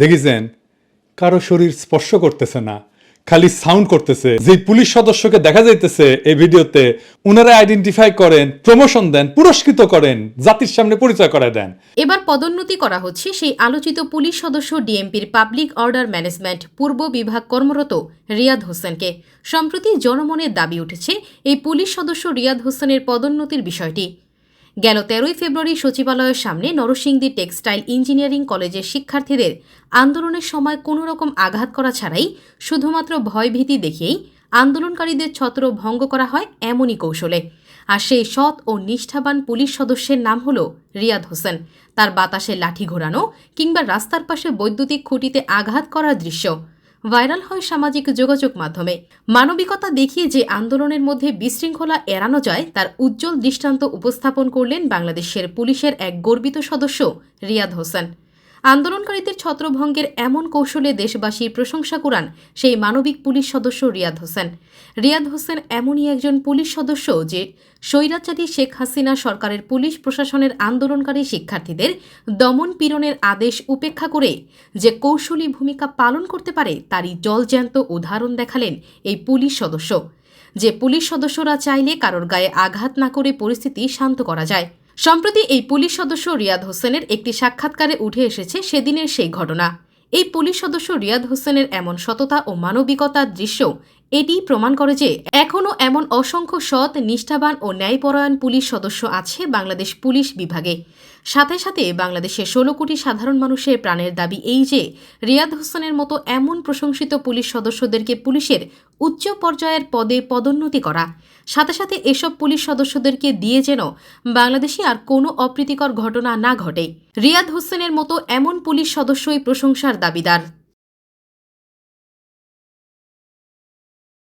দেখেছেন? কারও শরীর স্পর্শ করতেছে না, খালি সাউন্ড করতেছে। যে পুলিশ সদস্যকে দেখা যাইতেছে এই ভিডিওতে, উনারা আইডেন্টিফাই করেন প্রমোশন দেন, পুরস্কৃত করেন, জাতির সামনে পরিচয় করে দেন। এবার পদোন্নতি করা হচ্ছে সেই আলোচিত পুলিশ সদস্য ডিএমপির পাবলিক অর্ডার ম্যানেজমেন্ট পূর্ব বিভাগ কর্মরত রিয়াদ হোসেনকে। সম্প্রতি জনমনের দাবি উঠেছে এই পুলিশ সদস্য রিয়াদ হোসেনের পদোন্নতির বিষয়টি। গেল তেরোই ফেব্রুয়ারি সচিবালয়ের সামনে নরসিংদী টেক্সটাইল ইঞ্জিনিয়ারিং কলেজের শিক্ষার্থীদের আন্দোলনের সময় কোনো রকম আঘাত করা ছাড়াই শুধুমাত্র ভয়ভীতি দেখিয়েই আন্দোলনকারীদের ছত্র ভঙ্গ করা হয় এমনই কৌশলে। আর সেই সৎ ও নিষ্ঠাবান পুলিশ সদস্যের নাম হল রিয়াদ হোসেন। তার বাতাসে লাঠি ঘোরানো কিংবা রাস্তার পাশে বৈদ্যুতিক খুঁটিতে আঘাত করার দৃশ্য। ভাইরাল হয় সামাজিক যোগাযোগ মাধ্যমে। মানবিকতা দেখিয়ে যে আন্দোলনের মধ্যে বিশৃঙ্খলা এড়ানো যায়, তার উজ্জ্বল দৃষ্টান্ত উপস্থাপন করলেন বাংলাদেশের পুলিশের এক গর্বিত সদস্য রিয়াদ হোসেন। আন্দোলনকারীদের ছত্রভঙ্গের এমন কৌশলে দেশবাসীর প্রশংসা কুড়ান সেই মানবিক পুলিশ সদস্য রিয়াদ হোসেন। রিয়াদ হোসেন এমনই একজন পুলিশ সদস্য যে স্বৈরাচারী শেখ হাসিনা সরকারের পুলিশ প্রশাসনের আন্দোলনকারী শিক্ষার্থীদের দমন পীড়নের আদেশ উপেক্ষা করে যে কৌশলী ভূমিকা পালন করতে পারে তারই জলজ্যান্ত উদাহরণ দেখালেন এই পুলিশ সদস্য। যে পুলিশ সদস্যরা চাইলে কারোর গায়ে আঘাত না করে পরিস্থিতি শান্ত করা যায়। সম্প্রতি এই পুলিশ সদস্য রিয়াদ হোসেনের একটি সাক্ষাৎকারে উঠে এসেছে সেদিনের সেই ঘটনা। এই পুলিশ সদস্য রিয়াদ হোসেনের এমন সততা ও মানবিকতার দৃশ্য এটি প্রমাণ করে যে এখনও এমন অসংখ্য সৎ, নিষ্ঠাবান ও ন্যায়পরায়ণ পুলিশ সদস্য আছে বাংলাদেশ পুলিশ বিভাগে। সাথে সাথে বাংলাদেশের ষোলো কোটি সাধারণ মানুষের প্রাণের দাবি এই যে রিয়াদ হোসেনের মতো এমন প্রশংসিত পুলিশ সদস্যদেরকে পুলিশের উচ্চ পর্যায়ের পদে পদোন্নতি করা। সাথে সাথে এসব পুলিশ সদস্যদেরকে দিয়ে যেন বাংলাদেশে আর কোনো অপ্রীতিকর ঘটনা না ঘটে। রিয়াদ হোসেনের মতো এমন পুলিশ সদস্যই প্রশংসার দাবিদার।